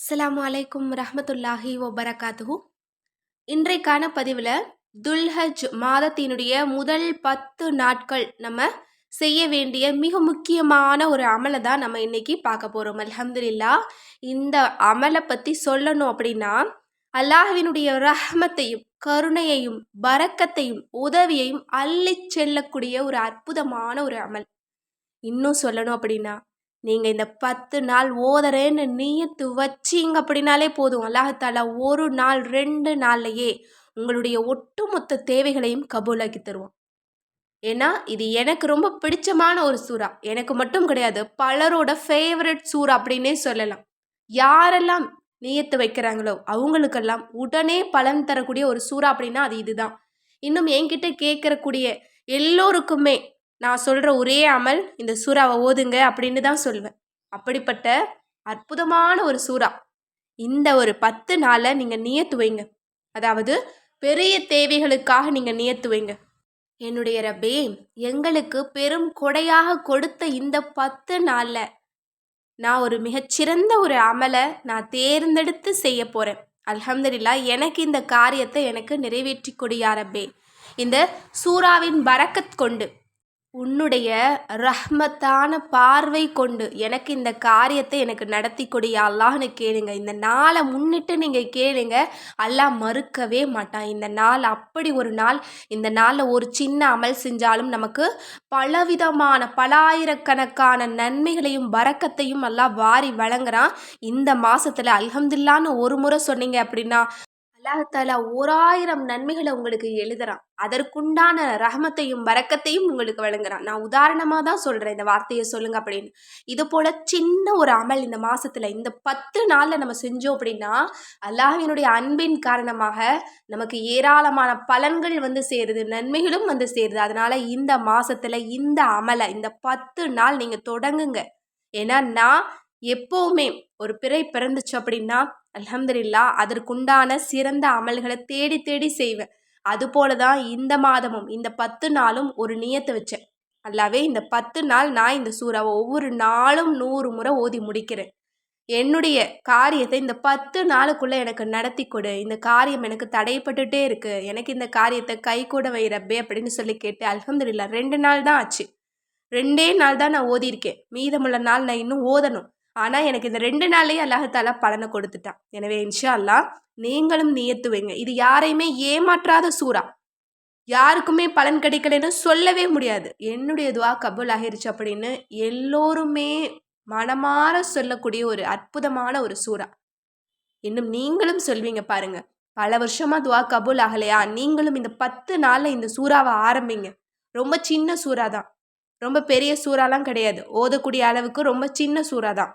அஸ்லாம் அலைக்கும் ரஹமத்துல்லாஹி வபரகாத்துஹு இன்றைக்கான பதிவில் துல்ஹஜ் மாதத்தினுடைய முதல் பத்து நாட்கள் நம்ம செய்ய வேண்டிய மிக முக்கியமான ஒரு அமலை தான் நம்ம இன்னைக்கு பார்க்க போகிறோம் அலமதுல்லா இந்த அமலை பற்றி சொல்லணும் அப்படின்னா அல்லாஹ்வினுடைய ரஹமத்தையும் கருணையையும் பறக்கத்தையும் உதவியையும் அள்ளி செல்லக்கூடிய ஒரு அற்புதமான ஒரு அமல். இன்னும் சொல்லணும் அப்படின்னா நீங்கள் இந்த பத்து நாள் ஓதுறேன்னு நீயத்து வச்சிங்க அப்படின்னாலே போதும். அல்லாஹாலா ஒரு நாள் ரெண்டு நாள்லையே உங்களுடைய ஒட்டுமொத்த தேவைகளையும் கபூலாக்கி தருவோம் ஏன்னா இது எனக்கு ரொம்ப பிடிச்சமான ஒரு சூறா. எனக்கு மட்டும் கிடையாது பலரோட ஃபேவரட் சூறா அப்படின்னே சொல்லலாம். யாரெல்லாம் நீயத்து வைக்கிறாங்களோ அவங்களுக்கெல்லாம் உடனே பலன் தரக்கூடிய ஒரு சூறா அப்படின்னா அது இதுதான். இன்னும் என்கிட்ட கேட்கறக்கூடிய எல்லோருக்குமே நான் சொல்கிற ஒரே அமல் இந்த சூறாவை ஓதுங்க அப்படின்னு தான் சொல்வேன் அப்படிப்பட்ட அற்புதமான ஒரு சூறா. இந்த ஒரு பத்து நாளில் நீங்கள் நியத்து வைங்க. அதாவது பெரிய தேவைகளுக்காக நீங்கள் நியத்து வைங்க. என்னுடைய ரபே எங்களுக்கு பெரும் கொடையாக கொடுத்த இந்த பத்து நாளில் நான் ஒரு மிகச்சிறந்த ஒரு அமலை நான் தேர்ந்தெடுத்து செய்ய போகிறேன் அல்ஹம்துலில்லா எனக்கு இந்த காரியத்தை எனக்கு நிறைவேற்றி கொடியா ரப்பே. இந்த சூறாவின் பரக்கத் கொண்டு உன்னுடைய ரஹ்மத்தான பார்வை கொண்டு எனக்கு இந்த காரியத்தை எனக்கு நடத்தி கொடு அல்லாஹ்னு கேளுங்க. இந்த நாளை முன்னிட்டு நீங்கள் கேளுங்க. அல்லாஹ் மறுக்கவே மாட்டான். இந்த நாள் அப்படி ஒரு நாள் இந்த நாளில் ஒரு சின்ன அமல் செஞ்சாலும் நமக்கு பலவிதமான பலாயிரக்கணக்கான நன்மைகளையும் வரக்கத்தையும் எல்லாம் வாரி வழங்குறான். இந்த மாதத்தில் அல்ஹம்துல்லான்னு ஒரு முறை சொன்னீங்க அப்படின்னா அல்லாஹால ஓராயிரம் நன்மைகளை உங்களுக்கு எழுதுறான். அதற்குண்டான ரஹமத்தையும் வரக்கத்தையும் உங்களுக்கு வழங்குறான். நான் உதாரணமாக தான் சொல்கிறேன் இந்த வார்த்தையை சொல்லுங்க அப்படின்னு. இது போல் சின்ன ஒரு அமல் இந்த மாதத்தில் இந்த பத்து நாளில் நம்ம செஞ்சோம் அப்படின்னா அல்லாஹினுடைய அன்பின் காரணமாக நமக்கு ஏராளமான பலன்கள் வந்து சேருது நன்மைகளும் வந்து சேருது. அதனால் இந்த மாதத்தில் இந்த அமலை இந்த பத்து நாள் நீங்கள் தொடங்குங்க. ஏன்னா நான் எப்போவுமே ஒரு பிறை பிறந்துச்சு அப்படின்னா அலமதுல்லா அதற்குண்டான சிறந்த அமல்களை தேடி தேடி செய்வேன். அதுபோல தான் இந்த மாதமும் இந்த பத்து நாளும் ஒரு நியத்தை வச்சேன். அல்லாவே இந்த பத்து நாள் நான் இந்த சூறாவை ஒவ்வொரு நாளும் நூறு முறை ஓதி முடிக்கிறேன். என்னுடைய காரியத்தை இந்த பத்து நாளுக்குள்ளே எனக்கு நடத்தி கொடு. இந்த காரியம் எனக்கு தடைப்பட்டுட்டே இருக்குது எனக்கு இந்த காரியத்தை கை கூட வைரப்பே அப்படின்னு சொல்லி கேட்டு அலமதுல்லா ரெண்டு நாள் தான் ஆச்சு. ரெண்டே நாள் தான் நான் ஓதியிருக்கேன். மீதமுள்ள நாள் நான் இன்னும் ஓதணும். ஆனால் எனக்கு இந்த ரெண்டு நாள்லேயே அல்லாஹாலா பலனை கொடுத்துட்டான். எனவே இன்ஷா அல்லா நீங்களும் நியத்துவீங்க இது யாரையுமே ஏமாற்றாத சூறா. யாருக்குமே பலன் கிடைக்கலன்னு சொல்லவே முடியாது. என்னுடைய துவா கபுல் ஆகிருச்சு அப்படின்னு எல்லோருமே மனமாற சொல்லக்கூடிய ஒரு அற்புதமான ஒரு சூறா. இன்னும் நீங்களும் சொல்வீங்க பாருங்க. பல வருஷமா துவா கபூல் ஆகலையா? நீங்களும் இந்த பத்து நாளில் இந்த சூறாவை ஆரம்பிங்க. ரொம்ப சின்ன சூறா தான் ரொம்ப பெரிய சூறாலாம் கிடையாது. ஓதக்கூடிய அளவுக்கு ரொம்ப சின்ன சூறா தான்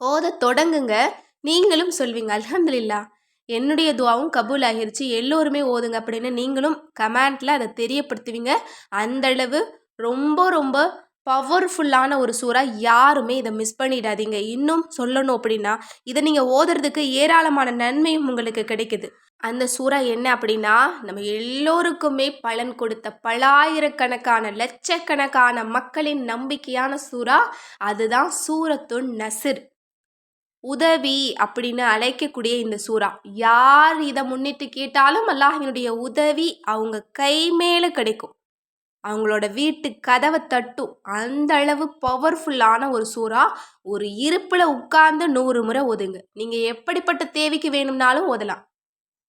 ஓத தொடங்குங்க. நீங்களும் சொல்வீங்க அலமதுல்லா என்னுடைய துவாவும் கபூல் ஆகிருச்சு எல்லோருமே ஓதுங்க அப்படின்னு நீங்களும் கமெண்ட்டில் அதை தெரியப்படுத்துவீங்க. அந்தளவு ரொம்ப ரொம்ப பவர்ஃபுல்லான ஒரு சூறா யாருமே இதை மிஸ் பண்ணிடாதீங்க. இன்னும் சொல்லணும் அப்படின்னா இதை நீங்கள் ஓதுறதுக்கு ஏராளமான நன்மையும் உங்களுக்கு கிடைக்குது. அந்த சூறா என்ன அப்படின்னா நம்ம எல்லோருக்குமே பலன் கொடுத்த பலாயிரக்கணக்கான லட்சக்கணக்கான மக்களின் நம்பிக்கையான சூறா அதுதான் சூரத்துன் நசிர். உதவி அப்படின்னு அழைக்கக்கூடிய இந்த சூறா. யார் இதை முன்னிட்டு கேட்டாலும் அல்லாஹினுடைய உதவி அவங்க கை மேலே கிடைக்கும். அவங்களோட வீட்டு கதவை தட்டும். அந்த அளவு பவர்ஃபுல்லான ஒரு சூறா. ஒரு இருப்பில் உட்கார்ந்து நூறு முறை ஒதுங்க நீங்கள் எப்படிப்பட்ட தேவைக்கு வேணும்னாலும் ஓதலாம்.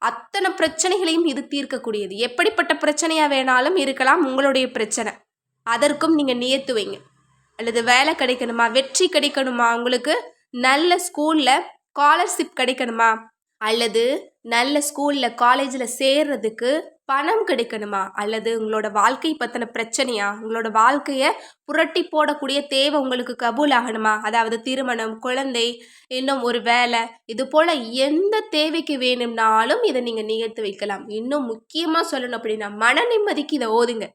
அத்தனை பிரச்சனைகளையும் இது தீர்க்கக்கூடியது. எப்படிப்பட்ட பிரச்சனையாக வேணாலும் இருக்கலாம். உங்களுடைய பிரச்சனை. அதற்கும் நீங்கள் நியத்து வைங்க. அல்லது வேலை கிடைக்கணுமா? வெற்றி கிடைக்கணுமா உங்களுக்கு? நல்ல ஸ்கூலில் ஸ்காலர்ஷிப் கிடைக்கணுமா? அல்லது நல்ல ஸ்கூலில் காலேஜில் சேர்றதுக்கு பணம் கிடைக்கணுமா? அல்லது உங்களோட வாழ்க்கை பற்றின பிரச்சனையா? உங்களோட வாழ்க்கையை புரட்டி போடக்கூடிய தேவை உங்களுக்கு கபூல் ஆகணுமா அதாவது திருமணம் குழந்தை இன்னும் ஒரு வேலை இது போல் எந்த தேவைக்கு வேணும்னாலும் இதை நீங்கள் நிகழ்த்து வைக்கலாம். இன்னும் முக்கியமாக சொல்லணும் அப்படின்னா மன நிம்மதிக்கு இதை ஓதுங்க.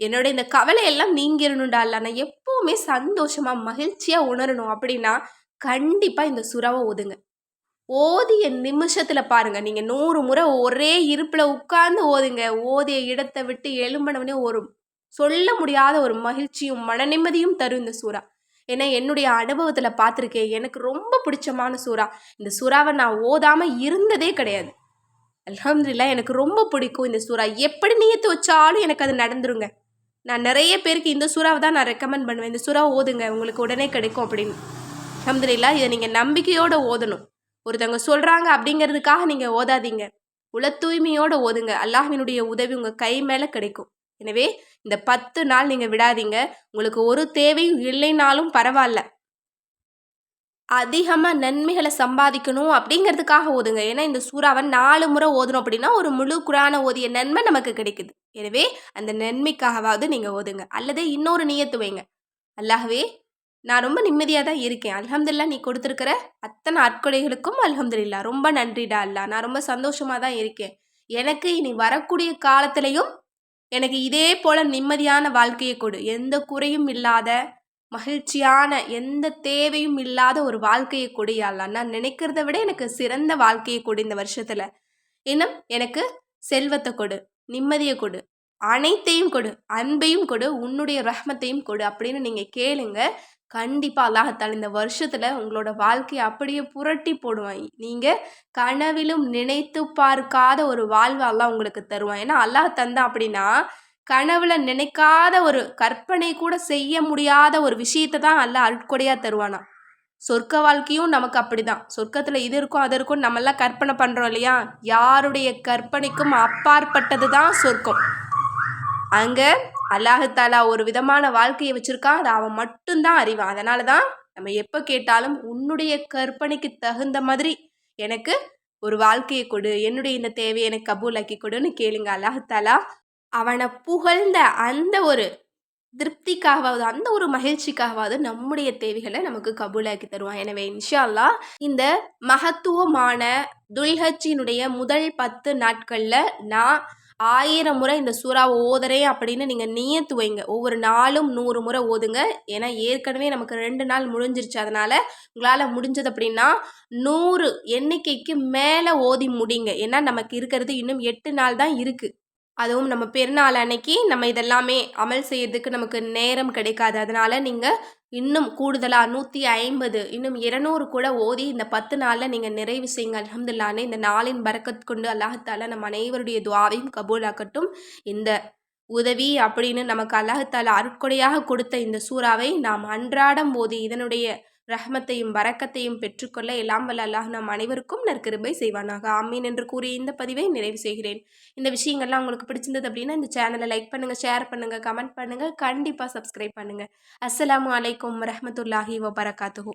என்னோட இந்த கவலையெல்லாம் நீங்கிடணுண்டா இல்லை நான் எப்போவுமே சந்தோஷமாக மகிழ்ச்சியாக உணரணும் அப்படின்னா கண்டிப்பாக இந்த சுறாவை ஓதுங்க ஓதிய நிமிஷத்தில் பாருங்கள் நீங்கள் நூறு முறை ஒரே இருப்பில் உட்கார்ந்து ஓதுங்க. ஓதிய இடத்தை விட்டு எழும்பினவனே ஒரு சொல்ல முடியாத ஒரு மகிழ்ச்சியும் மன நிம்மதியும் தரும் இந்த சூறா. ஏன்னா என்னுடைய அனுபவத்தில் பார்த்துருக்கேன் எனக்கு ரொம்ப பிடிச்சமான சூறா. இந்த சூறாவை நான் ஓதாமல் இருந்ததே கிடையாது. அலமதுல்லா எனக்கு ரொம்ப பிடிக்கும் இந்த சூறா. எப்படி நீத்து வச்சாலும் எனக்கு அது நடந்துருங்க. நான் நிறைய பேருக்கு இந்த சூறாவை தான் நான் ரெக்கமெண்ட் பண்ணுவேன். இந்த சூறா ஓதுங்க. உங்களுக்கு உடனே கிடைக்கும் அப்படின்னு. அல்ஹம்துலில்லாஹ் இதை நீங்கள் நம்பிக்கையோடு ஓதணும். ஒருத்தவங்க சொல்கிறாங்க அப்படிங்கிறதுக்காக நீங்கள் ஓதாதீங்க. உல தூய்மையோடு ஓதுங்க. அல்லாஹினுடைய உதவி உங்கள் கை மேலே கிடைக்கும். எனவே இந்த பத்து நாள் நீங்கள் விடாதீங்க. உங்களுக்கு ஒரு தேவையும் இல்லைனாலும் பரவாயில்ல. அதிகமாக நன்மைகளை சம்பாதிக்கணும் அப்படிங்கிறதுக்காக ஓதுங்க. ஏன்னா இந்த சூறாவை நாலு முறை ஓதணும் அப்படின்னா ஒரு முழு குரான ஓதிய நன்மை நமக்கு கிடைக்குது. எனவே அந்த நன்மைக்காகவாவது நீங்கள் ஓதுங்க. அல்லது இன்னொரு நீயத்து வைங்க. அல்லாகவே நான் ரொம்ப நிம்மதியாக தான் இருக்கேன். அல்ஹம்துலில்லாஹ் நீ கொடுத்துருக்கிற அத்தனை அற்கொடைகளுக்கும் அல்ஹம்துல்லா ரொம்ப நன்றிடா அல்லா நான் ரொம்ப சந்தோஷமாக தான் இருக்கேன். எனக்கு இனி வரக்கூடிய காலத்திலையும் எனக்கு இதே போல் நிம்மதியான வாழ்க்கையை கொடு. எந்த குறையும் இல்லாத மகிழ்ச்சியான எந்த தேவையும் இல்லாத ஒரு வாழ்க்கையை கொடு நான் நினைக்கிறத விட எனக்கு சிறந்த வாழ்க்கையை கொடு இந்த வருஷத்தில். இன்னும் எனக்கு செல்வத்தை கொடு நிம்மதியை கொடு அனைத்தையும் கொடு அன்பையும் கொடு உன்னுடைய ரஹ்மத்தையும் கொடு அப்படின்னு நீங்கள் கேளுங்க. கண்டிப்பாக அல்லாஹத்தால் இந்த வருஷத்தில் உங்களோட வாழ்க்கையை அப்படியே புரட்டி போடுவான். நீங்கள் கனவிலும் நினைத்து பார்க்காத ஒரு வாழ்வை அல்லாஹ் உங்களுக்கு தருவான். ஏன்னா அல்லாஹ் தந்தான் அப்படின்னா கனவுல நினைக்காத ஒரு கற்பனை கூட செய்ய முடியாத ஒரு விஷயத்தை தான் அல்லாஹ் அருட்கொடையாக தருவானா? சொர்க்க வாழ்க்கையும் நமக்கு அப்படிதான். சொர்க்கத்தில் இது இருக்கும் அது இருக்கும் நம்மெல்லாம் கற்பனை பண்ணுறோம் இல்லையா? யாருடைய கற்பனைக்கும் அப்பாற்பட்டது தான் சொர்க்கம். அங்கே அல்லாஹாலா ஒரு விதமான வாழ்க்கையை வச்சுருக்கான். அதை அவன் மட்டும்தான் அறிவான். அதனால தான் நம்ம எப்போ கேட்டாலும் உன்னுடைய கற்பனைக்கு தகுந்த மாதிரி எனக்கு ஒரு வாழ்க்கையை கொடு. என்னுடைய இந்த தேவையை எனக்கு கபூலாக்கி கொடுன்னு கேளுங்க. அல்லாஹாலா அவனை புகழ்ந்த அந்த ஒரு திருப்திக்காகவாவது அந்த ஒரு மகிழ்ச்சிக்காகவாவது நம்முடைய தேவைகளை நமக்கு கபூலாக்கி தருவான். எனவே இன்ஷால்லா இந்த மகத்துவமான துல்ஹஜினுடைய முதல் பத்து நாட்களில் நான் ஆயிரம் முறை இந்த சூறாவை ஓதுறேன் அப்படின்னு நீங்கள் நியத்து வைங்க. ஒவ்வொரு நாளும் நூறு முறை ஓதுங்க. ஏன்னா ஏற்கனவே நமக்கு ரெண்டு நாள் முடிஞ்சிருச்சு. அதனால் உங்களால் முடிஞ்சது அப்படின்னா நூறு எண்ணிக்கைக்கு மேலே ஓதி முடிங்க. ஏன்னா நமக்கு இருக்கிறது இன்னும் எட்டு நாள் தான் இருக்குது அதுவும் நம்ம பெருநாள் அன்னைக்கு நம்ம இதெல்லாமே அமல் செய்யறதுக்கு நமக்கு நேரம் கிடைக்காது. அதனால் நீங்கள் இன்னும் கூடுதலாக நூற்றி ஐம்பது இன்னும் இருநூறு கூட ஓதி இந்த பத்து நாளில் நீங்கள் நிறைவு செய்யுங்க. அலமதுல்லானே இந்த நாளின் பறக்கத் கொண்டு அல்லாஹால நம்ம அனைவருடைய துவாவையும் கபூலாக்கட்டும். இந்த உதவி அப்படின்னு நமக்கு அல்லாஹால அருட்கொடையாக கொடுத்த இந்த சூறாவை நாம் அன்றாடம் போது இதனுடைய ரஹ்மத்தையும் வரக்கத்தையும் பெற்றுக்கொள்ள எல்லாம் வல்ல அல்லாஹ் நம் அனைவருக்கும் நற்கிருபை செய்வானாக. ஆமீன் என்று கூறி இந்த பதிவை நிறைவு செய்கிறேன். இந்த விஷயங்கள்லாம் உங்களுக்கு பிடிச்சிருந்தது அப்படின்னா இந்த சேனலை லைக் பண்ணுங்கள் ஷேர் பண்ணுங்கள் கமெண்ட் பண்ணுங்கள் கண்டிப்பாக சப்ஸ்கிரைப் பண்ணுங்கள் அஸ்ஸலாமு அலைக்கும் வரமத்துல்லாஹி வபரகாத்துஹூ.